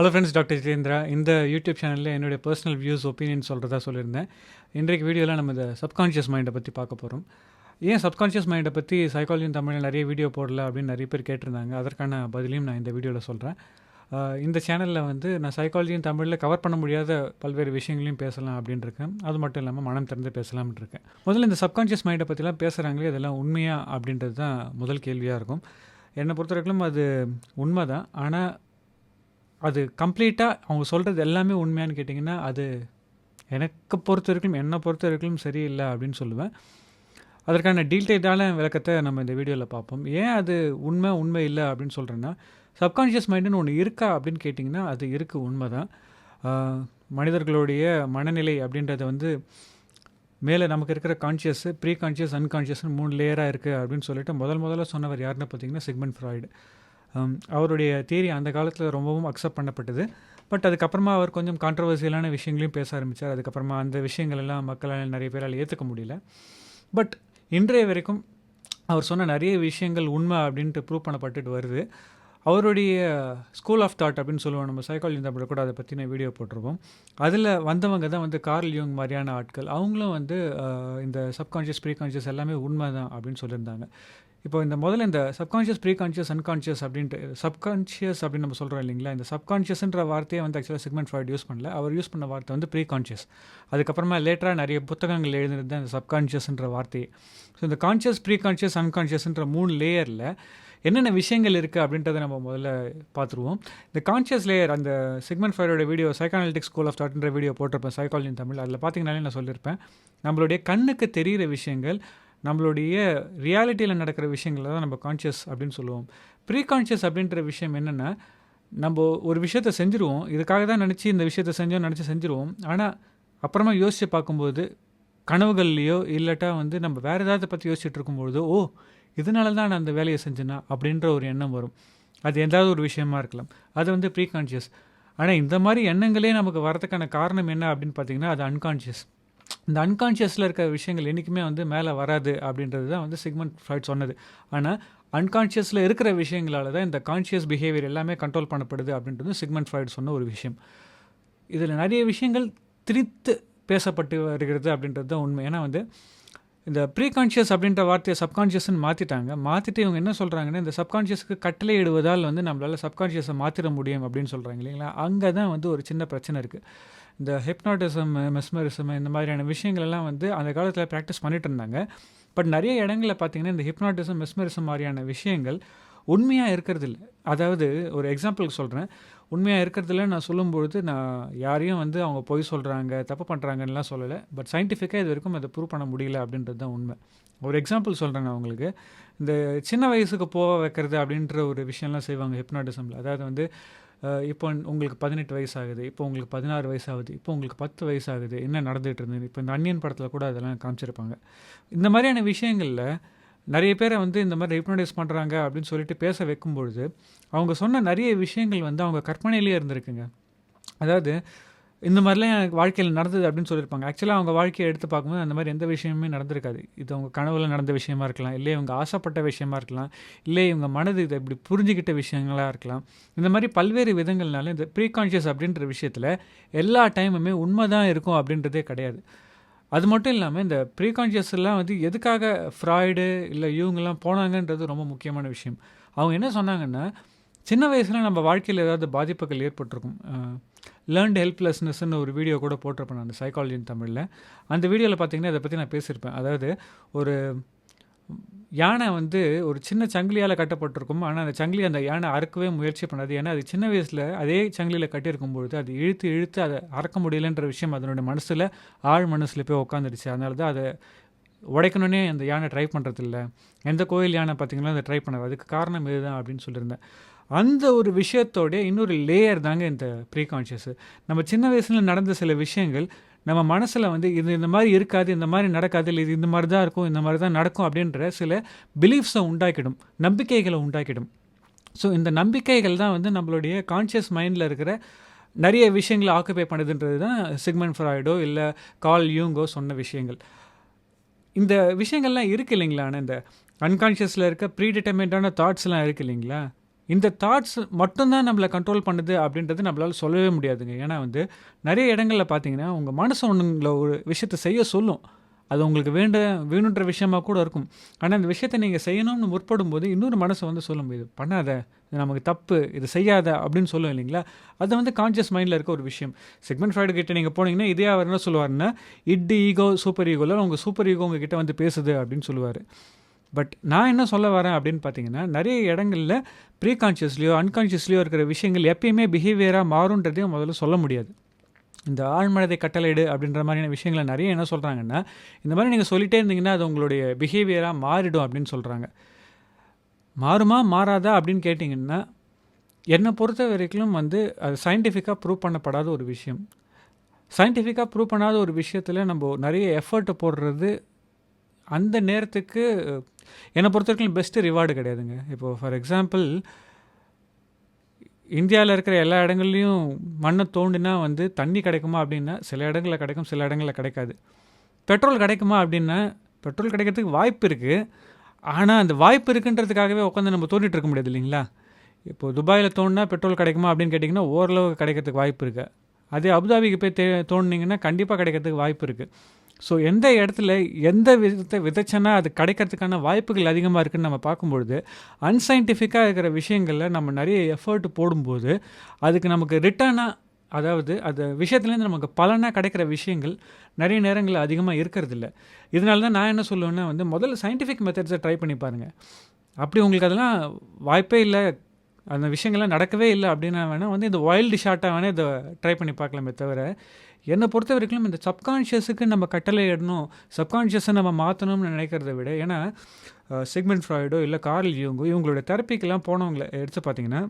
Hello friends doctor Jitendra இந்த YouTube சேனலில் என்னுடைய பர்சனல் வியூஸ் ஒப்பீனியன் சொல்கிறதா சொல்லியிருந்தேன். இன்றைக்கு வீடியோவில் நம்ம இந்த சப்கான்ஷியஸ் மைண்டை பற்றி பார்க்க போகிறோம் ஏன் சப்கான்ஷியஸ் மைண்டை பற்றி சைக்காலஜின் தமிழில் நிறைய வீடியோ போடல அப்படின்னு நிறைய பேர் கேட்டிருந்தாங்க. அதற்கான பதிலையும் நான் இந்த வீடியோவில் சொல்கிறேன் இந்த சேனலில் வந்து நான் சைக்காலஜியின் தமிழில் கவர் பண்ண முடியாத பல்வேறு விஷயங்களையும் பேசலாம் அப்படின்னு இருக்கேன். அது மட்டும் இல்லாமல் மனம் திறந்து பேசலாம்னு இருக்கேன். முதல்ல இந்த சப்கான்ஷியஸ் மைண்டை பற்றிலாம் பேசுகிறாங்களே இதெல்லாம் உண்மையா அப்படின்றது தான் முதல் கேள்வியாக இருக்கும். என்னை பொறுத்த வரைக்கும் அது உண்மை தான் ஆனால் அது கம்ப்ளீட்டாக அவங்க சொல்கிறது எல்லாமே உண்மையான்னு கேட்டிங்கன்னா அது எனக்கு பொறுத்த வரைக்கும் என்னை பொறுத்த வரைக்கும் சரியில்லை அப்படின்னு சொல்லுவேன். அதற்கான டீட்டெயிலான விளக்கத்தை நம்ம இந்த வீடியோவில் பார்ப்போம். ஏன் அது உண்மை உண்மை இல்லை அப்படின்னு சொல்கிறேன்னா சப்கான்ஷியஸ் மைண்டுன்னு ஒன்று இருக்கா அப்படின்னு கேட்டிங்கன்னா அது இருக்குது உண்மை தான் மனிதர்களுடைய மனநிலை அப்படின்றத வந்து மேலே நமக்கு இருக்கிற கான்ஷியஸ் ப்ரீ கான்ஷியஸ் அன்கான்ஷியஸ்னு மூணு லேயராக இருக்குது அப்படின்னு சொல்லிட்டு முதல் முதல்ல சொன்னவர் யாருன்னு பார்த்தீங்கன்னா சிக்மெண்ட் ஃப்ராய்டு அவருடைய தியரி அந்த காலத்தில் ரொம்பவும் அக்செப்ட் பண்ணப்பட்டது. பட் அதுக்கப்புறமா அவர் கொஞ்சம் கான்ட்ரவர்சியலான விஷயங்களையும் பேச ஆரம்பித்தார் அதுக்கப்புறமா அந்த விஷயங்கள் எல்லாம் மக்களால் நிறைய பேரால் ஏற்றுக்க முடியல. பட் இன்றைய வரைக்கும் அவர் சொன்ன நிறைய விஷயங்கள் உண்மை அப்படின்ட்டு ப்ரூவ் பண்ணப்பட்டுட்டு வருது. அவருடைய ஸ்கூல் ஆஃப் தாட் அப்படின்னு சொல்லுவோம். நம்ம சைக்காலஜி தமிழ் கூட அதை பற்றின வீடியோ போட்டிருப்போம். அதில் வந்தவங்க தான் வந்து கார்ல் யூங் மாதிரியான ஆட்கள். அவங்களும் வந்து இந்த சப்கான்ஷியஸ் ப்ரீ கான்ஷியஸ் எல்லாமே உண்மை தான் அப்படின்னு சொல்லியிருந்தாங்க. இப்போ இந்த முதல்ல இந்த சப்கான்ஷியஸ் ப்ரீ கான்ஷியஸ் அன்கான்ஷியஸ் அப்படின்ட்டு சப்கான்ஷியஸ் அப்படின்னு நம்ம சொல்கிறோம் இல்லைங்களா? இந்த சப்கான்ஷியஸ்ன்ற வார்த்தையை வந்து ஆக்சுவலாக செக்மெண்ட் ஃபாய்ட் யூஸ் பண்ணல. அவர் யூஸ் பண்ண வார்த்தை வந்து ப்ரீ கான்ஷியஸ் அதுக்கப்புறமா லேட்டராக நிறைய புத்தகங்கள் எழுதுனது தான் இந்த சப்கான்ஷியஸ்ன்ற வார்த்தையை. ஸோ இந்த கான்ஷியஸ் ப்ரீ கான்ஷியஸ் அன்கான்ஷியஸ்ன்ற மூணு லேயரில் என்னென்ன விஷயங்கள் இருக்குது அப்படின்றத நம்ம முதல்ல பார்த்துருவோம். இந்த கான்ஷியஸ் லேயர் அந்த செக்மெண்ட் ஃபைரோட வீடியோ சைக்கானலிட்டிக் ஸ்கூல் ஆஃப் தாட்ன்ற வீடியோ போட்டிருப்பேன் சைக்காலஜி தமிழ் அதில் பார்த்தீங்கனாலே நான் சொல்லியிருப்பேன். நம்மளுடைய கண்ணுக்கு தெரிகிற விஷயங்கள் நம்மளுடைய ரியாலிட்டியில் நடக்கிற விஷயங்களை தான் நம்ம கான்ஷியஸ் அப்படின்னு சொல்லுவோம். ப்ரீ கான்ஷியஸ் அப்படின்ற விஷயம் என்னென்னா நம்ம ஒரு விஷயத்த செஞ்சுருவோம். இதுக்காக தான் நினச்சி இந்த விஷயத்த செஞ்சோம் நினச்சி செஞ்சுருவோம். ஆனால் அப்புறமா யோசித்து பார்க்கும்போது கனவுகள்லையோ இல்லாட்டா வந்து நம்ம வேறு ஏதாவது பற்றி யோசிச்சுட்டு இருக்கும்பொழுது ஓ இதனால தான் நான் அந்த வேலையை செஞ்சேன்னா அப்படின்ற ஒரு எண்ணம் வரும். அது எதாவது ஒரு விஷயமா இருக்கலாம். அது வந்து ப்ரீ கான்ஷியஸ் ஆனால் இந்த மாதிரி எண்ணங்களே நமக்கு வரதுக்கான காரணம் என்ன அப்படின்னு பார்த்தீங்கன்னா அது அன்கான்ஷியஸ் இந்த அன்கான்ஷியஸில் இருக்கிற விஷயங்கள் என்றைக்குமே வந்து மேலே வராது அப்படின்றது தான் வந்து சிக்மெண்ட் ஃப்ராய்ட் சொன்னது. ஆனால் அன்கான்ஷியஸில் இருக்கிற விஷயங்களால தான் இந்த கான்ஷியஸ் பிஹேவியர் எல்லாமே கண்ட்ரோல் பண்ணப்படுது அப்படின்றது சிக்மெண்ட் ஃப்ராய்ட் சொன்ன ஒரு விஷயம். இதில் நிறைய விஷயங்கள் திரித்து பேசப்பட்டு வருகிறது அப்படின்றது தான் உண்மை. ஏன்னா வந்து இந்த ப்ரீ கான்ஷியஸ் அப்படின்ற வார்த்தையை சப்கான்ஷியஸ்ன்னு மாற்றிட்டாங்க மாற்றிட்டு இவங்க என்ன சொல்கிறாங்கன்னா இந்த சப்கான்ஷியஸ்க்கு கட்டளை இடுவதால் வந்து நம்மளால் சப்கான்ஷியஸை மாற்றிட முடியும் அப்படின்னு சொல்கிறாங்க இல்லைங்களா? அங்கே தான் வந்து ஒரு சின்ன பிரச்சனை இருக்குது இந்த ஹிப்னாட்டிசம் மெஸ்மரிசம் இந்த மாதிரியான விஷயங்கள் எல்லாம் வந்து அந்த காலத்தில் ப்ராக்டிஸ் பண்ணிட்டு இருந்தாங்க. பட் நிறைய இடங்களில் பார்த்தீங்கன்னா இந்த ஹிப்னாட்டிசம் மெஸ்மரிசம் மாதிரியான விஷயங்கள் உண்மையாக இருக்கிறது இல்லை அதாவது ஒரு எக்ஸாம்பிளுக்கு சொல்கிறேன் உண்மையாக இருக்கிறதுல நான் சொல்லும்பொழுது நான் யாரையும் வந்து அவங்க பொய் சொல்கிறாங்க தப்பு பண்ணுறாங்கன்னெலாம் சொல்லலை. பட் சயின்டிஃபிக்காக இது வரைக்கும் அதை ப்ரூவ் பண்ண முடியல அப்படின்றது தான் உண்மை. ஒரு எக்ஸாம்பிள் சொல்கிறேன் நான் உங்களுக்கு. இந்த சின்ன வயசுக்கு போக வைக்கிறது அப்படின்ற ஒரு விஷயம்லாம் செய்வாங்க ஹிப்னாட்டிசமில் அதாவது வந்து இப்போ உங்களுக்கு பதினெட்டு வயசு ஆகுது இப்போ உங்களுக்கு பதினாறு வயசு ஆகுது இப்போ உங்களுக்கு பத்து வயசு ஆகுது என்ன நடந்துகிட்டு இருந்தது? இப்போ இந்த அன்னியன் படத்தில் கூட அதெல்லாம் காமிச்சிருப்பாங்க. இந்த மாதிரியான விஷயங்களில் நிறைய பேரை வந்து இந்த மாதிரி ஹிப்னடைஸ் பண்ணுறாங்க அப்படின்னு சொல்லிட்டு பேச வைக்கும்பொழுது அவங்க சொன்ன நிறைய விஷயங்கள் வந்து அவங்க கற்பனையிலேயே இருந்திருக்குங்க. அதாவது இந்த மாதிரிலாம் எனக்கு வாழ்க்கையில் நடந்தது அப்படின்னு சொல்லியிருப்பாங்க. ஆக்சுவலாக அவங்க வாழ்க்கையை எடுத்து பார்க்கும்போது அந்த மாதிரி எந்த விஷயமுமே நடந்திருக்காது. இது அவங்க கனவுல நடந்த விஷயமா இருக்கலாம். இல்லை இவங்க ஆசைப்பட்ட விஷயமா இருக்கலாம். இல்லை இவங்க மனது இதை இப்படி புரிஞ்சுக்கிட்ட விஷயங்களாக இருக்கலாம். இந்த மாதிரி பல்வேறு விதங்கள்னால இந்த ப்ரீகான்ஷியஸ் அப்படின்ற விஷயத்தில் எல்லா டைமுமே உண்மை தான் இருக்கும் அப்படின்றதே கிடையாது. அது மட்டும் இல்லாமல் இந்த ப்ரீகான்ஷியஸ்லாம் வந்து எதுக்காக ஃப்ராய்டு இல்லை இவங்கெல்லாம் போனாங்கன்றது ரொம்ப முக்கியமான விஷயம். அவங்க என்ன சொன்னாங்கன்னா சின்ன வயசில் நம்ம வாழ்க்கையில் ஏதாவது பாதிப்புகள் ஏற்பட்டிருக்கும். லேர்ன்டு ஹெல்ப்லெஸ்னஸ்ன்னு ஒரு வீடியோ கூட போட்டிருப்பேன் நான் சைக்காலஜின் தமிழில். அந்த வீடியோவில் பார்த்தீங்கன்னா அதை பற்றி நான் பேசியிருப்பேன். அதாவது ஒரு யானை வந்து ஒரு சின்ன சங்கிலியால் கட்டப்பட்டிருக்கும். ஆனால் அந்த சங்கிலி அந்த யானை அறுக்கவே முயற்சி பண்ணாது. ஏன்னா அது சின்ன வயசில் அதே சங்கிலியில் கட்டியிருக்கும் பொழுது அது இழுத்து இழுத்து அதை அறக்க முடியலன்ற விஷயம் அதனுடைய மனசில் ஆழ் மனசில் போய் உட்காந்துருச்சு அதனால தான் அதை உடைக்கணுன்னே அந்த யானை ட்ரை பண்ணுறதில்ல எந்த கோயில் யானை பார்த்திங்கன்னா அதை ட்ரை பண்ணாது. அதுக்கு காரணம் இதுதான் அப்படின்னு சொல்லியிருந்தேன். அந்த ஒரு விஷயத்தோட இன்னொரு லேயர் தாங்க இந்த ப்ரீ கான்ஷியஸ் நம்ம சின்ன வயசில் நடந்த சில விஷயங்கள் நம்ம மனசில் வந்து இது இந்த மாதிரி இருக்காது இந்த மாதிரி நடக்காது இல்லை இது இந்த மாதிரி தான் இருக்கும் இந்த மாதிரி தான் நடக்கும் அப்படின்ற சில பிலீஃப்ஸை உண்டாக்கிடும் நம்பிக்கைகளை உண்டாக்கிடும். ஸோ இந்த நம்பிக்கைகள் தான் வந்து நம்மளுடைய கான்ஷியஸ் மைண்டில் இருக்கிற நிறைய விஷயங்களை ஆக்குபை பண்ணுதுன்றது தான் சிக்மெண்ட் ஃப்ராய்டோ இல்லை கால் யூங்கோ சொன்ன விஷயங்கள். இந்த விஷயங்கள்லாம் இருக்கு இல்லைங்களா? இந்த அன்கான்ஷியஸில் இருக்க ப்ரீ டிட்டர்மெண்டான தாட்ஸ்லாம் இருக்கு இல்லைங்களா? இந்த தாட்ஸ் மட்டும்தான் நம்மளை கண்ட்ரோல் பண்ணுது அப்படின்றது நம்மளால் சொல்லவே முடியாதுங்க. ஏன்னா வந்து நிறைய இடங்களில் பார்த்தீங்கன்னா உங்கள் மனசு ஒன்றுங்கள ஒரு விஷயத்தை செய்ய சொல்லும். அது உங்களுக்கு வேண்ட வேணுன்ற விஷயமாக கூட இருக்கும். ஆனால் அந்த விஷயத்தை நீங்கள் செய்யணும்னு முற்படும் போது இன்னொரு மனசை வந்து சொல்லும் இது பண்ணாத. இது நமக்கு தப்பு. இது செய்யாத. அப்படின்னு சொல்லும் இல்லைங்களா? அது வந்து கான்ஷியஸ் மைண்டில் இருக்க ஒரு விஷயம். செக்மெண்ட் ஃப்ரைடு கிட்ட நீங்கள் போனீங்கன்னா இதே அவர் என்ன சொல்லுவார்னா இட் ஈகோ சூப்பர் ஈகோவில் உங்கள் சூப்பர் ஈகோ உங்ககிட்ட வந்து பேசுது அப்படின்னு சொல்லுவார். பட் நான் என்ன சொல்ல வரேன் அப்படின்னு பார்த்தீங்கன்னா நிறைய இடங்களில் ப்ரீ கான்ஷியஸ்லேயோ அன்கான்ஷியஸ்லேயோ இருக்கிற விஷயங்கள் எப்பயுமே பிஹேவியராக மாறுன்றதையும் முதல்ல சொல்ல முடியாது. இந்த ஆழ்மனதை கட்டளையிடு அப்படின்ற மாதிரியான விஷயங்களை நிறைய என்ன சொல்கிறாங்கன்னா இந்த மாதிரி நீங்கள் சொல்லிகிட்டே இருந்தீங்கன்னா அது உங்களுடைய பிஹேவியராக மாறிடும் அப்படின்னு சொல்கிறாங்க மாறுமா மாறாதா அப்படின்னு கேட்டிங்கன்னா என்னை பொறுத்த வரைக்கும் வந்து அது சயின்டிஃபிக்காக ப்ரூவ் பண்ணப்படாத ஒரு விஷயம். சயின்டிஃபிக்காக ப்ரூவ் பண்ணாத ஒரு விஷயத்தில் நம்ம நிறைய எஃபர்ட்டை போடுறது அந்த நேரத்துக்கு என்னை பொறுத்த வரைக்கும் பெஸ்ட்டு ரிவார்டு கிடையாதுங்க. இப்போது ஃபார் எக்ஸாம்பிள் இந்தியாவில் இருக்கிற எல்லா இடங்கள்லையும் மண்ணை தோண்டினா வந்து தண்ணி கிடைக்குமா அப்படின்னா சில இடங்களில் கிடைக்கும் சில இடங்களில் கிடைக்காது. பெட்ரோல் கிடைக்குமா அப்படின்னா பெட்ரோல் கிடைக்கிறதுக்கு வாய்ப்பு இருக்குது ஆனால் அந்த வாய்ப்பு இருக்குன்றதுக்காகவே உட்காந்து நம்ம தோண்டிட்டு இருக்க முடியாது இல்லைங்களா? இப்போது துபாயில் தோணுனா பெட்ரோல் கிடைக்குமா அப்படின்னு கேட்டிங்கன்னா ஓரளவுக்கு கிடைக்கிறதுக்கு வாய்ப்பு இருக்குது அதே அபுதாபிக்கு போய் தே தோணுனீங்கன்னா கண்டிப்பாக கிடைக்கிறதுக்கு வாய்ப்பு இருக்குது ஸோ எந்த இடத்துல எந்த விதத்தை விதைச்சனா அது கிடைக்கிறதுக்கான வாய்ப்புகள் அதிகமாக இருக்குன்னு நம்ம பார்க்கும்பொழுது அன்சைன்டிஃபிக்காக இருக்கிற விஷயங்களில் நம்ம நிறைய எஃபர்ட் போடும்போது அதுக்கு நமக்கு ரிட்டர்னாக அதாவது அந்த விஷயத்துலேருந்து நமக்கு பலனாக கிடைக்கிற விஷயங்கள் நிறைய நேரங்களில் அதிகமாக இருக்கிறது இல்லை இதனால தான் நான் என்ன சொல்லுவேன்னா வந்து முதல்ல சயின்டிஃபிக் மெத்தட்ஸை ட்ரை பண்ணி பாருங்கள் அப்படி உங்களுக்கு அதெல்லாம் வாய்ப்பே இல்லை. அந்த விஷயங்கள்லாம் நடக்கவே இல்லை அப்படின்னா வேணால் வந்து இந்த வைல்டு ஷார்ட்டாக வேணால் இதை ட்ரை பண்ணி பார்க்கலாமே தவிர என்னை பொறுத்த வரைக்கும் இந்த சப்கான்ஷியஸுக்கு நம்ம கட்டளை இடணும் சப்கான்ஷியஸை நம்ம மாற்றணும்னு நினைக்கிறத விட ஏன்னா சிக்மெண்ட் ஃப்ராய்டோ இல்லை கார்ல் யூங்கோ இவங்களோட தெரப்பிக்கெல்லாம் போனவங்களை எடுத்து பார்த்தீங்கன்னா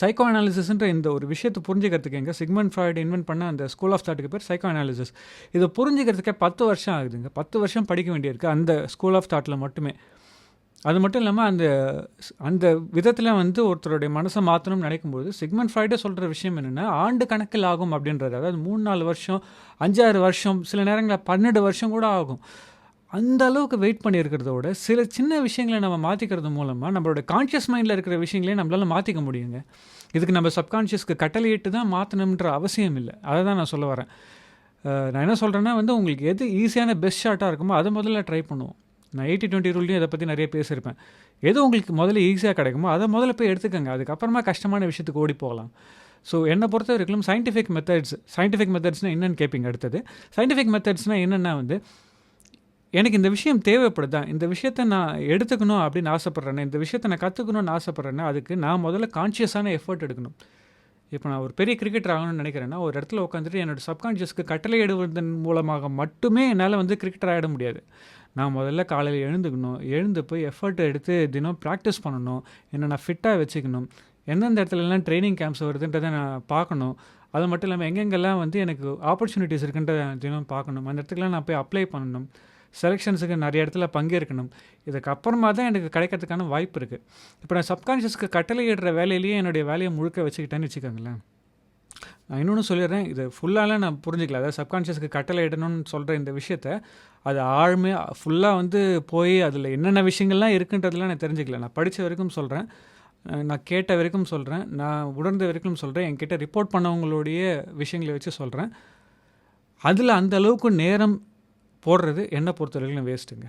சைக்கோ அனாலிசிஸ்ன்ற இந்த ஒரு விஷயத்தை புரிஞ்சுக்கிறதுக்கு எங்கே சிக்மெண்ட் ஃப்ராய்டு இன்வென்ட் பண்ண அந்த ஸ்கூல் ஆஃப் தாட்டுக்கு பேர் சைக்கோ அனாலிசிஸ் இதை புரிஞ்சுக்கிறதுக்கே பத்து வருஷம் ஆகுதுங்க. பத்து வருஷம் படிக்க வேண்டியிருக்கு அந்த ஸ்கூல் ஆஃப் தாட்டில் மட்டுமே. அது மட்டும் இல்லாமல் அந்த அந்த விதத்தில் வந்து ஒருத்தருடைய மனசை மாற்றணும்னு நினைக்கும்போது சிக்மெண்ட் ஃப்ரைடே சொல்கிற விஷயம் என்னென்னா ஆண்டு கணக்கில் ஆகும் அப்படின்றது. அதாவது மூணு நாலு வருஷம் அஞ்சாறு வருஷம் சில நேரங்களில் பன்னெண்டு வருஷம் கூட ஆகும். அந்த அளவுக்கு வெயிட் பண்ணியிருக்கிறதோட சில சின்ன விஷயங்களை நம்ம மாற்றிக்கிறது மூலமாக நம்மளோட கான்ஷியஸ் மைண்டில் இருக்கிற விஷயங்களையும் நம்மளால் மாற்றிக்க முடியுங்க. இதுக்கு நம்ம சப்கான்ஷியஸ்க்கு கட்டளையிட்டு தான் மாற்றணுன்ற அவசியம் இல்லை. அதை தான் நான் சொல்ல வரேன். நான் என்ன சொல்கிறேன்னா வந்து உங்களுக்கு எது ஈஸியான பெஸ்ட் ஷார்ட்டாக இருக்குமோ அதை முதல்ல ட்ரை பண்ணுவோம். நான் எயிட்டி டுவெண்ட்டி ரூல்லையும் இதை பற்றி நிறைய பேசியிருப்பேன். எது உங்களுக்கு முதல்ல ஈஸியாக கிடைக்குமோ அதை முதல்ல போய் எடுத்துக்கோங்க. அதுக்கப்புறமா கஷ்டமான விஷயத்துக்கு ஓடி போகலாம். ஸோ என்னை பொறுத்த வரைக்கும் சயின்டிஃபிக் மெத்தட்ஸ் சயின்டிஃபிக் மெத்தட்ஸ்னால் என்னென்னு கேட்பீங்க அடுத்தது. சயின்டிஃபிக் மெத்தட்ஸ்னால் என்னென்னா வந்து எனக்கு இந்த விஷயம் தேவைப்படுதா? இந்த விஷயத்த நான் எடுத்துக்கணும் அப்படின்னு ஆசைப்பட்றேன்னு இந்த விஷயத்த நான் கற்றுக்கணும்னு ஆசைப்பட்றேன்னா அதுக்கு நான் முதல்ல கான்ஷியஸான எஃபர்ட் எடுக்கணும். இப்போ நான் ஒரு பெரிய கிரிக்கெட்டர் ஆகணும்னு நினைக்கிறேன்னா ஒரு இடத்துல உட்காந்துட்டு என்னோடய சப்கான்ஷியஸ்க்கு கட்டளை இடுவதன் மூலமாக மட்டுமே என்னால் வந்து கிரிக்கெட்டர் ஆகிட முடியாது. நான் முதல்ல காலையில் எழுந்துக்கணும். எழுந்து போய் எஃபர்ட் எடுத்து தினம் ப்ராக்டிஸ் பண்ணணும். என்னை நான் ஃபிட்டாக வச்சுக்கணும். எந்தெந்த இடத்துலலாம் ட்ரைனிங் கேம்ப்ஸ் வருதுன்றதை நான் பார்க்கணும். அது மட்டும் இல்லாமல் எங்கெங்கெல்லாம் வந்து எனக்கு ஆப்பர்ச்சுனிட்டிஸ் இருக்குன்றத தினம் பார்க்கணும். அந்த இடத்துக்குலாம் நான் போய் அப்ளை பண்ணணும். செலெக்ஷன்ஸுக்கு நிறைய இடத்துல பங்கேற்கணும். இதுக்கப்புறமா தான் எனக்கு கிடைக்கிறதுக்கான வாய்ப்பு இருக்குது இப்போ நான் சப்கான்ஷியஸ்க்கு கட்டளையிடுற வேலையிலேயே என்னுடைய வேலையை முழுக்க வச்சுக்கிட்டேன்னு வச்சுக்கோங்களேன். இன்னொன்று சொல்லிடுறேன் இது ஃபுல்லாலாம் நான் புரிஞ்சிக்கல. அதாவது சப்கான்ஷியஸ்க்கு கட்டளை இடணும்னு சொல்கிற இந்த விஷயத்த அது ஆழ்மையாக ஃபுல்லாக வந்து போய் அதில் என்னென்ன விஷயங்கள்லாம் இருக்குன்றதுலாம் நான் தெரிஞ்சுக்கல. நான் படித்த வரைக்கும் சொல்கிறேன் நான் கேட்ட வரைக்கும் சொல்கிறேன் நான் உணர்ந்த வரைக்கும் சொல்கிறேன் என்கிட்ட ரிப்போர்ட் பண்ணவங்களுடைய விஷயங்களை வச்சு சொல்கிறேன் அதில் அந்த அளவுக்கு நேரம் போடுறது என்னை பொறுத்த வரைக்கும் வேஸ்ட்டுங்க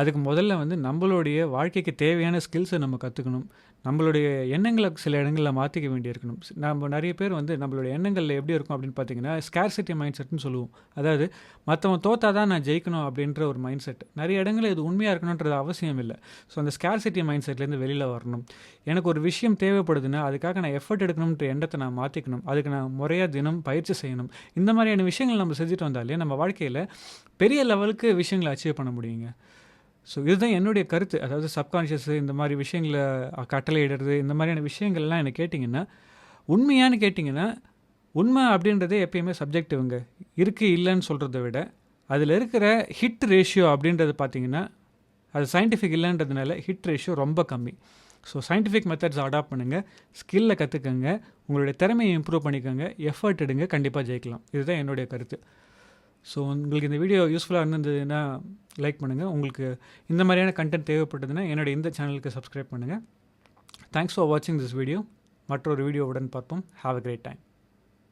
அதுக்கு முதல்ல வந்து நம்மளுடைய வாழ்க்கைக்கு தேவையான ஸ்கில்ஸை நம்ம கற்றுக்கணும் நம்மளுடைய எண்ணங்களை சில இடங்களில் மாற்றிக்க வேண்டியிருக்கணும். நம்ம நிறைய பேர் வந்து நம்மளுடைய எண்ணங்களில் எப்படி இருக்கும் அப்படின்னு பார்த்தீங்கன்னா ஸ்கேர்சிட்டி மைண்ட் செட்னு சொல்லுவோம். அதாவது மற்றவன் தோத்தா தான் நான் ஜெயிக்கணும் அப்படின்ற ஒரு மைண்ட் செட் நிறைய இடங்களில் இது உண்மையாக இருக்கணுன்றது அவசியம் இல்லை. ஸோ அந்த ஸ்கேர்சிட்டி மைண்ட் செட்லேருந்து வெளியில் வரணும். எனக்கு ஒரு விஷயம் தேவைப்படுதுன்னா அதுக்காக நான் எஃபர்ட் எடுக்கணுன்ற எண்ணத்தை நான் மாற்றிக்கணும் அதுக்கு நான் முறையாக தினம் பயிற்சி செய்யணும். இந்த மாதிரியான விஷயங்கள் நம்ம செஞ்சுட்டு வந்தாலே நம்ம வாழ்க்கையில் பெரிய லெவலுக்கு விஷயங்களை அச்சீவ் பண்ண முடியுங்க. ஸோ இதுதான் என்னுடைய கருத்து. அதாவது சப்கான்ஷியஸ் இந்த மாதிரி விஷயங்களை கட்டளையிடுறது இந்த மாதிரியான விஷயங்கள்லாம் என்ன கேட்டிங்கன்னா உண்மையானு கேட்டிங்கன்னா உண்மை அப்படின்றதே எப்பயுமே சப்ஜெக்டிவ்ங்க இருக்குது இல்லைன்னு சொல்கிறத விட அதில் இருக்கிற ஹிட் ரேஷியோ அப்படின்றது பார்த்திங்கன்னா அது சயின்டிஃபிக் இல்லைன்றதுனால ஹிட் ரேஷியோ ரொம்ப கம்மி. ஸோ சயின்டிஃபிக் மெத்தட்ஸ் அடாப்ட் பண்ணுங்கள் ஸ்கில்லை கற்றுக்கங்க உங்களுடைய திறமையை இம்ப்ரூவ் பண்ணிக்கோங்க எஃபர்ட் எடுங்க கண்டிப்பாக ஜெயிக்கலாம். இதுதான் என்னுடைய கருத்து. ஸோ உங்களுக்கு இந்த வீடியோ யூஸ்ஃபுல்லாக இருந்ததுன்னா லைக் பண்ணுங்கள் உங்களுக்கு இந்த மாதிரியான கண்டென்ட் தேவைப்பட்டதுன்னா என்னோடய இந்த சேனலுக்கு சப்ஸ்கிரைப் பண்ணுங்கள் தேங்க்ஸ் ஃபார் வாட்சிங் திஸ் வீடியோ மற்றொரு வீடியோவுடன் பார்ப்போம். Have a great time